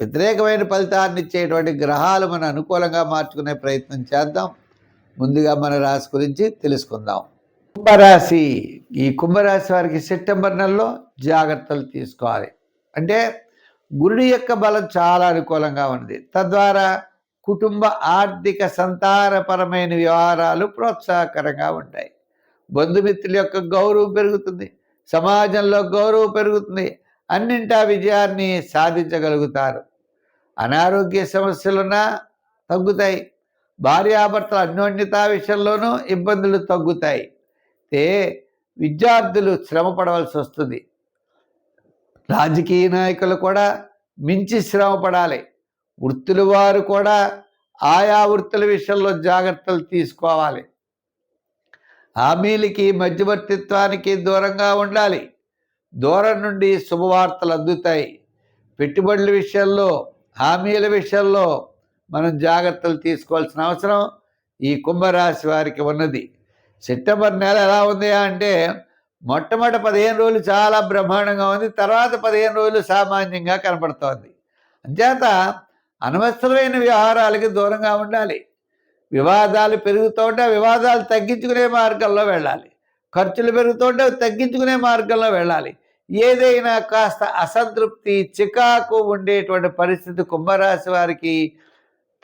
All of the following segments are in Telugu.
వ్యతిరేకమైన ఫలితాన్ని ఇచ్చేటువంటి గ్రహాలు మనం అనుకూలంగా మార్చుకునే ప్రయత్నం చేద్దాం. ముందుగా మన రాశి గురించి తెలుసుకుందాం. కుంభరాశి. ఈ కుంభరాశి వారికి సెప్టెంబర్ నెలలో జాగ్రత్తలు తీసుకోవాలి. అంటే గురుడి యొక్క బలం చాలా అనుకూలంగా ఉంది తద్వారా కుటుంబ ఆర్థిక సంతానపరమైన వ్యవహారాలు ప్రోత్సాహకరంగా ఉంటాయి. బంధుమిత్రుల యొక్క గౌరవం పెరుగుతుంది. సమాజంలో గౌరవం పెరుగుతుంది. అన్నింటా విజయాన్ని సాధించగలుగుతారు. అనారోగ్య సమస్యలున్నా తగ్గుతాయి. భార్యాభర్తల అన్యోన్యత విషయంలోనూ ఇబ్బందులు తగ్గుతాయి. అయితే విద్యార్థులు శ్రమ పడవలసి వస్తుంది. రాజకీయ నాయకులు కూడా మించి శ్రమ పడాలి. వృత్తుల వారు కూడా ఆయా వృత్తుల విషయంలో జాగ్రత్తలు తీసుకోవాలి. హామీలకి మధ్యవర్తిత్వానికి దూరంగా ఉండాలి. దూరం నుండి శుభవార్తలు అందుతాయి. పెట్టుబడుల విషయంలో హామీల విషయంలో మనం జాగ్రత్తలు తీసుకోవాల్సిన అవసరం ఈ కుంభరాశి వారికి ఉన్నది. సెప్టెంబర్ నెల ఎలా ఉంది అంటే మొట్టమొదటి పదిహేను రోజులు చాలా బ్రహ్మాండంగా ఉంది. తర్వాత పదిహేను రోజులు సామాన్యంగా కనపడుతోంది. అంచేత అనవసరమైన వ్యవహారాలకి దూరంగా ఉండాలి. వివాదాలు పెరుగుతుంటే వివాదాలు తగ్గించుకునే మార్గంలో వెళ్ళాలి. ఖర్చులు పెరుగుతుంటే తగ్గించుకునే మార్గంలో వెళ్ళాలి. ఏదైనా కాస్త అసంతృప్తి చికాకు ఉండేటువంటి పరిస్థితి కుంభరాశి వారికి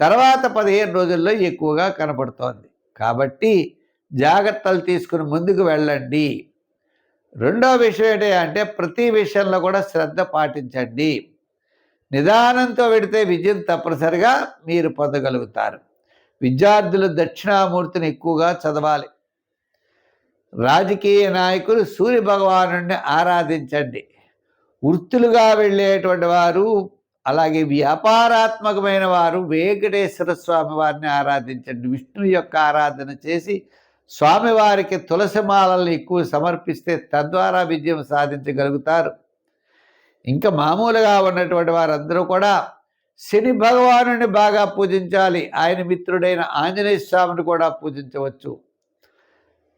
తర్వాత పదిహేను రోజుల్లో ఎక్కువగా కనపడుతోంది. కాబట్టి జాగ్రత్తలు తీసుకుని ముందుకు వెళ్ళండి. రెండో విషయం ఏంటి అంటే ప్రతి విషయంలో కూడా శ్రద్ధ పాటించండి. నిదానంతో పెడితే విజయం తప్పనిసరిగా మీరు పొందగలుగుతారు. విద్యార్థులు దక్షిణామూర్తిని ఎక్కువగా చదవాలి. రాజకీయ నాయకులు సూర్య భగవాను ఆరాధించండి. వృత్తులుగా వెళ్ళేటువంటి వారు అలాగే వ్యాపారాత్మకమైన వారు వెంకటేశ్వర స్వామి వారిని ఆరాధించండి. విష్ణు యొక్క ఆరాధన చేసి స్వామివారికి తులసి మాలల్ని ఎక్కువ సమర్పిస్తే తద్వారా విజయం సాధించగలుగుతారు. ఇంకా మామూలుగా ఉన్నటువంటి వారందరూ కూడా శని భగవాను బాగా పూజించాలి. ఆయన మిత్రుడైన ఆంజనేయ స్వామిని కూడా పూజించవచ్చు.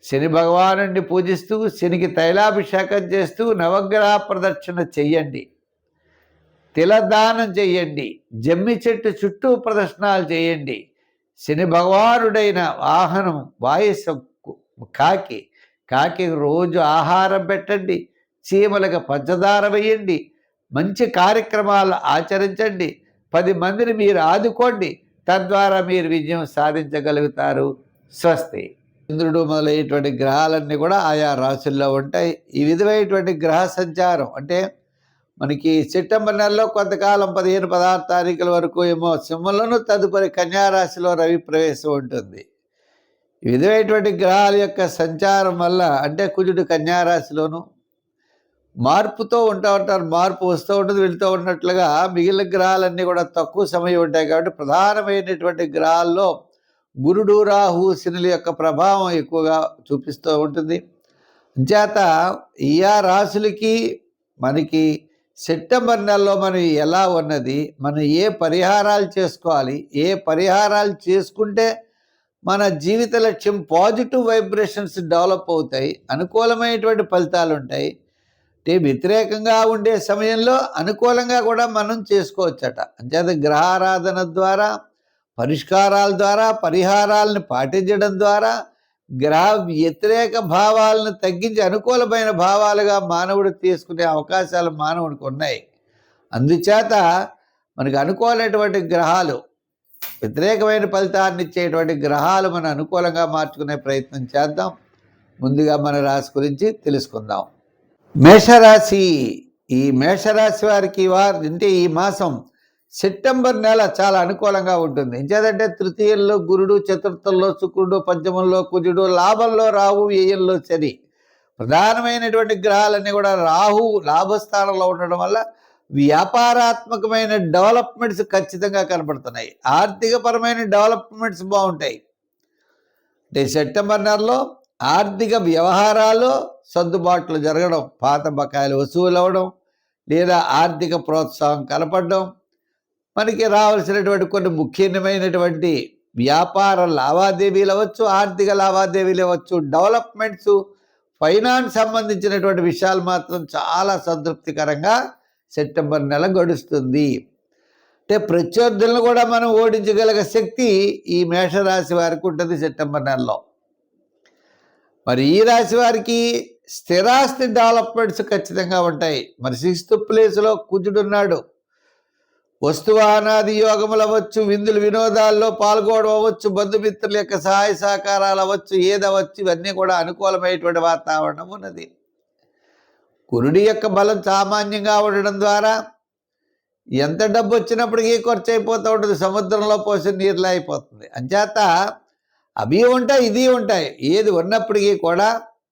శని భగవానుడిని పూజిస్తూ శనికి తైలాభిషేకం చేస్తూ నవగ్రహ ప్రదక్షిణ చెయ్యండి. తిలదానం చేయండి జమ్మి చెట్టు చుట్టూ ప్రదర్శనాలు చేయండి శని భగవానుడైన వాహనం వాయస్సు కాకి కాకి రోజు ఆహారం పెట్టండి. చీమలకు పంచదార వేయండి. మంచి కార్యక్రమాలు ఆచరించండి. పది మందిని మీరు ఆదుకోండి. తద్వారా మీరు విజయం సాధించగలుగుతారు. స్వస్తి. చంద్రుడు మొదలైనటువంటి గ్రహాలన్నీ కూడా ఆయా రాశుల్లో ఉంటాయి. ఈ విధమైనటువంటి గ్రహ సంచారం అంటే మనకి సెప్టెంబర్ నెలలో కొంతకాలం పదిహేను పదహారు తారీఖుల వరకు ఏమో సింహంలోను తదుపరి కన్యారాశిలో రవి ప్రవేశం ఉంటుంది. ఈ విధమైనటువంటి గ్రహాల యొక్క సంచారం వల్ల అంటే కుజుడు కన్యారాశిలోను మార్పుతో ఉంటా ఉంటారు మార్పు వస్తూ ఉంటుంది వెళ్తూ ఉన్నట్లుగా మిగిలిన గ్రహాలన్నీ కూడా తక్కువ సమయం ఉంటాయి కాబట్టి ప్రధానమైనటువంటి గ్రహాల్లో గురుడు రాహు శనుల యొక్క ప్రభావం ఎక్కువగా చూపిస్తూ ఉంటుంది. చేత ఇయా ఆ రాశులకి మనకి సెప్టెంబర్ నెలలో మనం ఎలా ఉన్నది మనం ఏ పరిహారాలు చేసుకోవాలి ఏ పరిహారాలు చేసుకుంటే మన జీవిత లక్ష్యం పాజిటివ్ వైబ్రేషన్స్ డెవలప్ అవుతాయి అనుకూలమైనటువంటి ఫలితాలు ఉంటాయి. అంటే వ్యతిరేకంగా ఉండే సమయంలో అనుకూలంగా కూడా మనం చేసుకోవచ్చట. అంచేత గ్రహారాధన ద్వారా పరిష్కారాల ద్వారా పరిహారాలను పాటించడం ద్వారా గ్రహ వ్యతిరేక భావాలను తగ్గించి అనుకూలమైన భావాలుగా మానవుడు తీసుకునే అవకాశాలు మానవుడికి ఉన్నాయి. అందుచేత మనకు అనుకోలేటువంటి గ్రహాలు వ్యతిరేకమైన ఫలితాన్ని ఇచ్చేటువంటి గ్రహాలు మనం అనుకూలంగా మార్చుకునే ప్రయత్నం చేద్దాం. ముందుగా మన రాశి గురించి తెలుసుకుందాం. మేషరాశి ఈ మేషరాశి వారికి వారు అంటే ఈ మాసం సెప్టెంబర్ నెల చాలా అనుకూలంగా ఉంటుంది. ఇంచేదంటే తృతీయంలో గురుడు చతుర్థంలో శుక్రుడు పంచమంలో కుజుడు లాభంలో రాహు వ్యయంలో శని. ప్రధానమైనటువంటి గ్రహాలన్నీ కూడా రాహు లాభస్థానంలో ఉండడం వల్ల వ్యాపారాత్మకమైన డెవలప్మెంట్స్ ఖచ్చితంగా కనపడుతున్నాయి. ఆర్థికపరమైన డెవలప్మెంట్స్ బాగుంటాయి. అంటే సెప్టెంబర్ నెలలో ఆర్థిక వ్యవహారాలు సర్దుబాట్లు జరగడం పాత బకాయిలు వసూలు అవ్వడం లేదా ఆర్థిక ప్రోత్సాహం కనపడడం మనకి రావాల్సినటువంటి కొన్ని ముఖ్యమైనటువంటి వ్యాపార లావాదేవీలు అవ్వచ్చు ఆర్థిక లావాదేవీలు అవ్వచ్చు డెవలప్మెంట్స్ ఫైనాన్స్ సంబంధించినటువంటి విషయాలు మాత్రం చాలా సంతృప్తికరంగా సెప్టెంబర్ నెల గడుస్తుంది. అంటే ప్రత్యర్థులను కూడా మనం ఓడించగలిగే శక్తి ఈ మేషరాశి వారికి ఉంటుంది సెప్టెంబర్ నెలలో. మరి ఈ రాశి వారికి స్థిరాస్తి డెవలప్మెంట్స్ ఖచ్చితంగా ఉంటాయి. మరి సిక్స్త్ ప్లేస్లో కుజుడున్నాడు వస్తువానాది యోగములు అవ్వచ్చు విందులు వినోదాల్లో పాల్గొనడం అవ్వచ్చు బంధుమిత్రుల యొక్క సహాయ సహకారాలు అవ్వచ్చు ఏదవచ్చు ఇవన్నీ కూడా అనుకూలమైనటువంటి వాతావరణం ఉన్నది. కురుడి యొక్క బలం సామాన్యంగా ఉండడం ద్వారా ఎంత డబ్బు వచ్చినప్పటికీ ఖర్చు అయిపోతూ ఉంటుంది సముద్రంలో పోసిన నీరులా అయిపోతుంది. అంచేత అవి ఉంటాయి ఇది ఉంటాయి. ఏది ఉన్నప్పటికీ కూడా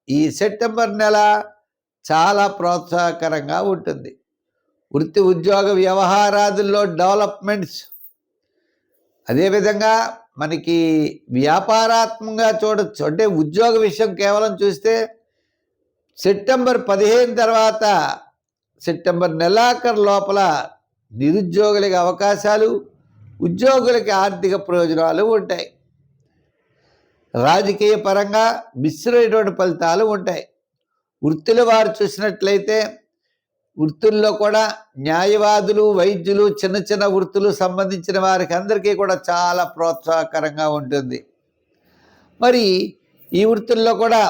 ఈ సెప్టెంబర్ నెల చాలా ప్రోత్సాహకరంగా ఉంటుంది. వృత్తి ఉద్యోగ వ్యవహారాదుల్లో డెవలప్మెంట్స్. అదేవిధంగా మనకి వ్యాపారాత్మకంగా చూడొచ్చు అంటే ఉద్యోగ విషయం కేవలం చూస్తే సెప్టెంబర్ పదిహేను తర్వాత సెప్టెంబర్ నెలాఖరు లోపల నిరుద్యోగులకి అవకాశాలు ఉద్యోగులకి ఆర్థిక ప్రయోజనాలు ఉంటాయి. రాజకీయ పరంగా మిశ్రమైనటువంటి ఫలితాలు ఉంటాయి. వృత్తుల వారు చూసినట్లయితే వృత్తుల్లో కూడా న్యాయవాదులు వైద్యులు చిన్న చిన్న వృత్తులు సంబంధించిన వారికి అందరికీ కూడా చాలా ప్రోత్సాహకరంగా ఉంటుంది. మరి ఈ వృత్తుల్లో కూడా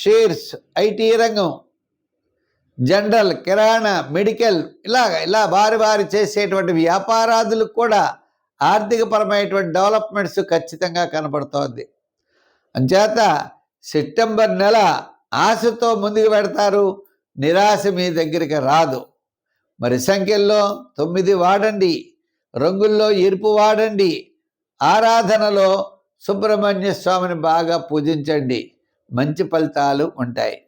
షేర్స్ ఐటీ రంగం జనరల్ కిరాణా మెడికల్ ఇలా ఇలా వారి వారి చేసేటువంటి వ్యాపారాదులకు కూడా ఆర్థికపరమైనటువంటి డెవలప్మెంట్స్ ఖచ్చితంగా కనబడుతోంది అంచేత సెప్టెంబర్ నెల ఆశతో ముందుకు పెడతారు. నిరాశ మీ దగ్గరికి రాదు. మరి సంఖ్యల్లో తొమ్మిది వాడండి రంగుల్లో ఎరుపు వాడండి ఆరాధనలో సుబ్రహ్మణ్య స్వామిని బాగా పూజించండి. మంచి ఫలితాలు ఉంటాయి.